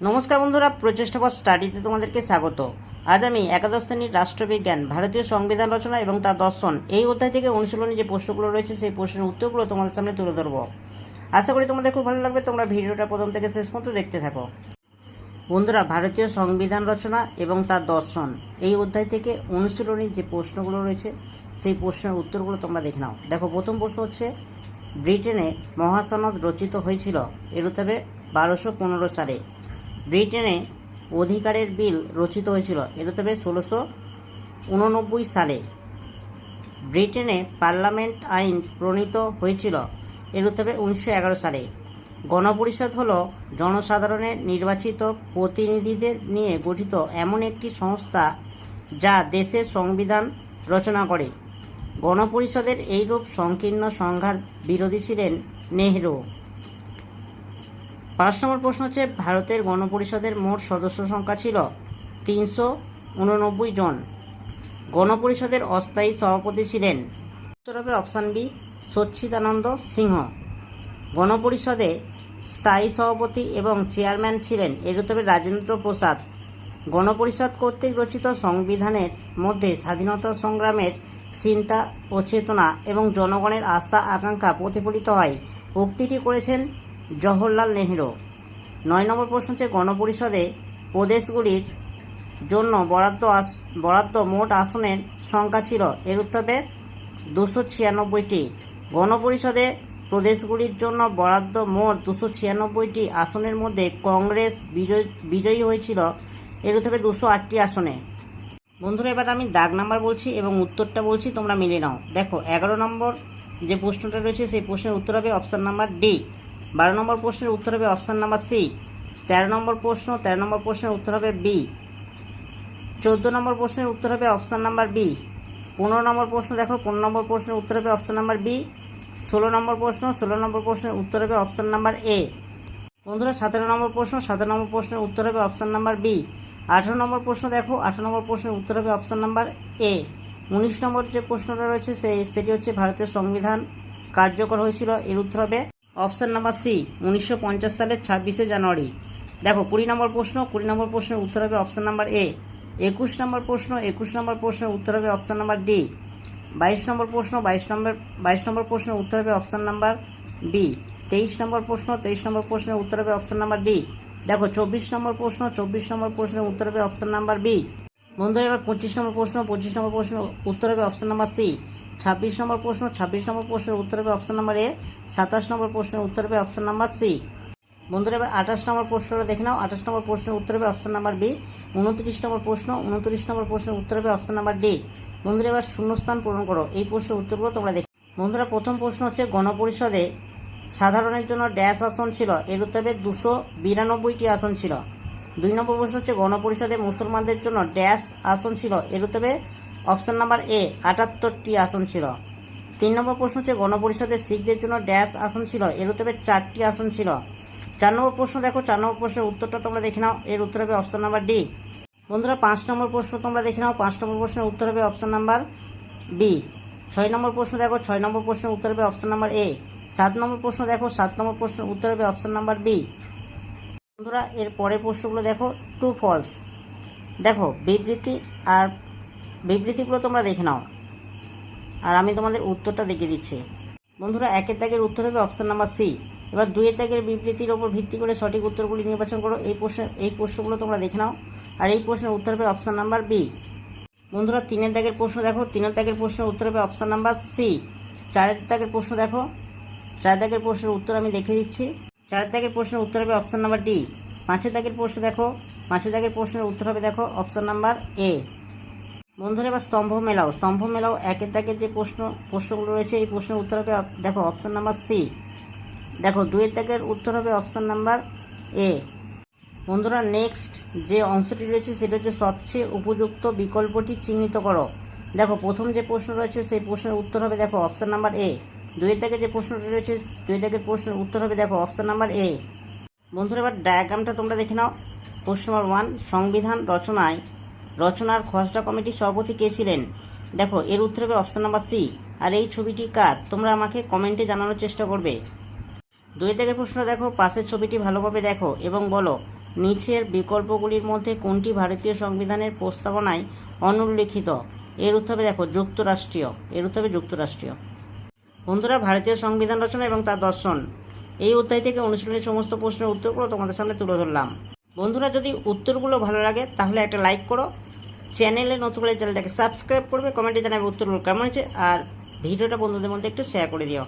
নমস্কার বন্ধুরা, প্রচেষ্টা ফর স্টাডিতে তোমাদেরকে স্বাগত। আজ আমি একাদশ শ্রেণির রাষ্ট্রবিজ্ঞান, ভারতীয় সংবিধান রচনা এবং তার দর্শন এই অধ্যায় থেকে অনুশীলনী যে প্রশ্নগুলো রয়েছে সেই প্রশ্নের উত্তরগুলো তোমাদের সামনে তুলে ধরবো। আশা করি তোমাদের খুব ভালো লাগবে, তোমরা ভিডিওটা প্রথম থেকে শেষ পর্যন্ত দেখতে থাকো। বন্ধুরা, ভারতীয় সংবিধান রচনা এবং তার দর্শন এই অধ্যায় থেকে অনুশীলনীর যে প্রশ্নগুলো রয়েছে সেই প্রশ্নের উত্তরগুলো তোমরা দেখে নাও। দেখো, প্রথম প্রশ্ন হচ্ছে, ব্রিটেনে মহাসনদ রচিত হয়েছিল এর তবে বারোশো পনেরো সালে। ব্রিটেনে অধিকারের বিল রচিত হয়েছিল। এর তবে ষোলোশো উননব্বই সালে। ব্রিটেনে পার্লামেন্ট আইন প্রণীত হয়েছিল। এর উত্তরে উনিশশো এগারো সালে। গণপরিষদ হল জনসাধারণের নির্বাচিত প্রতিনিধিদের নিয়ে গঠিত এমন একটি সংস্থা যা দেশের সংবিধান রচনা করে। গণপরিষদের এইরূপ সংকীর্ণ সংঘার বিরোধী ছিলেন নেহরু। পাঁচ নম্বর প্রশ্ন হচ্ছে, ভারতের গণপরিষদের মোট সদস্য সংখ্যা ছিল তিনশো উননব্বই জন। গণপরিষদের অস্থায়ী সভাপতি ছিলেন উত্তর হবে অপশান বি, সচ্চিদানন্দ সিংহ। গণপরিষদে স্থায়ী সভাপতি এবং চেয়ারম্যান ছিলেন এর উত্তরে রাজেন্দ্র প্রসাদ। গণপরিষদ কর্তৃক রচিত সংবিধানের মধ্যে স্বাধীনতা সংগ্রামের চিন্তা ও চেতনা এবং জনগণের আশা আকাঙ্ক্ষা প্রতিফলিত হয়। উক্তিটি করেছেন জওহরলাল নেহরু। নয় নম্বর প্রশ্ন হচ্ছে, গণপরিষদে প্রদেশগুলির জন্য বরাদ্দ আস, বরাদ্দ মোট আসনের সংখ্যা ছিল। এর উত্তরে দুশো ছিয়ানব্বইটি। গণপরিষদে প্রদেশগুলির জন্য বরাদ্দ মোট দুশো ছিয়ানব্বইটি আসনের মধ্যে কংগ্রেস বিজয়, বিজয়ী হয়েছিল। এর উত্তরে দুশো আটটি আসনে। বন্ধুরা, এবার আমি দাগ নাম্বার বলছি এবং উত্তরটা বলছি, তোমরা মিলে নাও। দেখো, এগারো নম্বর যে প্রশ্নটা রয়েছে, সেই প্রশ্নের উত্তর হবে অপশান নাম্বার ডি। বারো নম্বর প্রশ্নের উত্তর হবে অপশান নাম্বার সি, তেরো নম্বর প্রশ্ন, তেরো নম্বর প্রশ্নের উত্তর হবে বি, চোদ্দ নম্বর প্রশ্নের উত্তর হবে অপশান নাম্বার বি, পনেরো নম্বর প্রশ্ন দেখো, পনেরো নম্বর প্রশ্নের উত্তর হবে অপশান নাম্বার বি, ষোলো নম্বর প্রশ্ন, ষোলো নম্বর প্রশ্নের উত্তর হবে অপশান নাম্বার এ। বন্ধুরা, সতেরো নম্বর প্রশ্ন, সতেরো নম্বর প্রশ্নের উত্তর হবে অপশান নাম্বার বি, আঠেরো নম্বর প্রশ্ন দেখো, আঠেরো নম্বর প্রশ্নের উত্তর হবে অপশান নাম্বার এ। উনিশ নম্বর যে প্রশ্নটা রয়েছে সেই সেটি হচ্ছে ভারতের সংবিধান কার্যকর হয়েছিল, এর উত্তর হবে অপশান নাম্বার সি, উনিশশো পঞ্চাশ সালের ছাব্বিশে জানুয়ারি। দেখো, কুড়ি নম্বর প্রশ্ন, কুড়ি নম্বর প্রশ্নের উত্তর হবে অপশান নাম্বার এ। একুশ নম্বর প্রশ্ন, একুশ নম্বর প্রশ্নের উত্তর হবে অপশান নাম্বার ডি। বাইশ নম্বর প্রশ্ন, বাইশ নম্বর বাইশ নম্বর প্রশ্নের উত্তর হবে অপশান নাম্বার বি। তেইশ নম্বর প্রশ্ন, তেইশ নম্বর প্রশ্নের উত্তর হবে অপশান নাম্বার ডি। দেখো, চব্বিশ নম্বর প্রশ্ন, চব্বিশ নম্বর প্রশ্নের উত্তর হবে অপশান নাম্বার বি। বন্ধুরা, এবার পঁচিশ নম্বর প্রশ্ন, পঁচিশ নম্বর প্রশ্ন উত্তর হবে অপশান নাম্বার সি। ছাব্বিশ নম্বর প্রশ্ন, ছাব্বিশ নম্বর প্রশ্নের উত্তর হবে অপশান নাম্বার এ সাতাশ নম্বর প্রশ্নের উত্তর হবে অপশান নাম্বার সি বন্ধুরা, এবার আঠাশ নম্বর প্রশ্নটা দেখে নাও। আঠাশ নম্বর প্রশ্নের উত্তর হবে অপশান নাম্বার বি উনত্রিশ নম্বর প্রশ্ন, উনত্রিশ নম্বর প্রশ্নের উত্তর হবে অপশান নাম্বার ডি বন্ধুরা, এবার শূন্যস্থান পূরণ করো। এই প্রশ্নের উত্তরগুলো তোমরা দেখো বন্ধুরা, প্রথম প্রশ্ন হচ্ছে, গণপরিষদে সাধারণের জন্য ড্যাশ আসন ছিল। এর উত্তর হবে দুশো বিরানব্বইটি আসন ছিল। দুই নম্বর প্রশ্ন হচ্ছে, গণপরিষদে মুসলমানদের জন্য ড্যাশ আসন ছিল। এর উত্তর হবে অপশান নাম্বার এ, আটাত্তরটি আসন ছিল। তিন নম্বর প্রশ্ন হচ্ছে, গণপরিষদের শিখদের জন্য ড্যাশ আসন ছিল, এর উত্তর চারটি আসন ছিল। চার নম্বর প্রশ্ন দেখো, চার নম্বর প্রশ্নের উত্তরটা তোমরা দেখে নাও, এর উত্তর হবে অপশান নাম্বার ডি। বন্ধুরা, পাঁচ নম্বর প্রশ্ন তোমরা দেখে নাও, পাঁচ নম্বর প্রশ্নের উত্তর হবে অপশান নাম্বার বি। ছয় নম্বর প্রশ্ন দেখো, ছয় নম্বর প্রশ্নের উত্তর হবে অপশান নাম্বার এ। সাত নম্বর প্রশ্ন দেখো, সাত নম্বর প্রশ্নের উত্তর হবে অপশান নাম্বার বি। বন্ধুরা, এর পরের প্রশ্নগুলো দেখো, টু ফলস। দেখো, বিবৃতি আর বিবৃতিগুলো তোমরা দেখে নাও। আর আমি তোমাদের উত্তরটা দেখিয়ে দিচ্ছি। বন্ধুরা, একের দাগের উত্তর হবে অপশান নাম্বার সি। এবার দুইয়ের দাগের বিবৃতির ওপর ভিত্তি করে সঠিক উত্তরগুলি নির্বাচন করো। এই প্রশ্ন এই প্রশ্নগুলো তোমরা দেখে নাও। আর এই প্রশ্নের উত্তর হবে অপশান নাম্বার বি। বন্ধুরা, তিনের দাগের প্রশ্ন দেখো। তিনের দাগের প্রশ্নের উত্তর হবে অপশান নাম্বার সি। চারের দাগের প্রশ্ন দেখো। চার দাগের প্রশ্নের উত্তর আমি দেখে দিচ্ছি। চার দাগের প্রশ্নের উত্তর হবে অপশান নাম্বার ডি। পাঁচের দাগের প্রশ্ন দেখো। পাঁচের দাগের প্রশ্নের উত্তর হবে দেখো অপশান নাম্বার এ। বন্ধুরা, এবার স্তম্ভ মেলাও। স্তম্ভ মেলাও একের দাগের যে প্রশ্ন, প্রশ্নগুলো রয়েছে, এই প্রশ্নের উত্তর হবে দেখো অপশান নাম্বার সি দেখো দুইয়ের দাগের উত্তর হবে অপশান নাম্বার এ বন্ধুরা নেক্সট যে অংশটি রয়েছে, সেটা হচ্ছে সবচেয়ে উপযুক্ত বিকল্পটি চিহ্নিত করো। দেখো, প্রথম যে প্রশ্ন রয়েছে, সেই প্রশ্নের উত্তর হবে, দেখো অপশান নাম্বার এ দুইয়ের দাগে যে প্রশ্নটি রয়েছে, দুই দাগের প্রশ্নের উত্তর হবে, দেখো অপশান নাম্বার এ বন্ধুরা, এবার ডায়াগ্রামটা তোমরা দেখে নাও। প্রশ্ন নাম্বার ওয়ান সংবিধান রচনায় রচনার খসড়া কমিটির সভাপতি কে ছিলেন? দেখো, এর উত্তর হবে অপশান নাম্বার সি আর এই ছবিটি কার? তোমরা আমাকে কমেন্টে জানানোর চেষ্টা করবে। দুই থেকে প্রশ্ন দেখো, পাশের ছবিটি ভালোভাবে দেখো এবং বলো, নিচের বিকল্পগুলির মধ্যে কোনটি ভারতীয় সংবিধানের প্রস্তাবনায় অনুল্লেখিত? এর উত্তর দেখো, যুক্তরাষ্ট্রীয়। এর উত্তর যুক্তরাষ্ট্রীয়। বন্ধুরা, ভারতীয় সংবিধান রচনা এবং তার দর্শন। এই অধ্যায় থেকে অনুশীলনের সমস্ত প্রশ্নের উত্তরগুলো তোমাদের সামনে তুলে ধরলাম। বন্ধুরা, যদি উত্তরগুলো ভালো লাগে, তাহলে একটা লাইক করো। চ্যানেলে নতুন হলে চ্যানেলটাকে সাবস্ক্রাইব করবে, কমেন্টে জানাবে উত্তর কেমন হয়েছে, আর ভিডিওটা বন্ধুদের মধ্যে একটু শেয়ার করে দিও।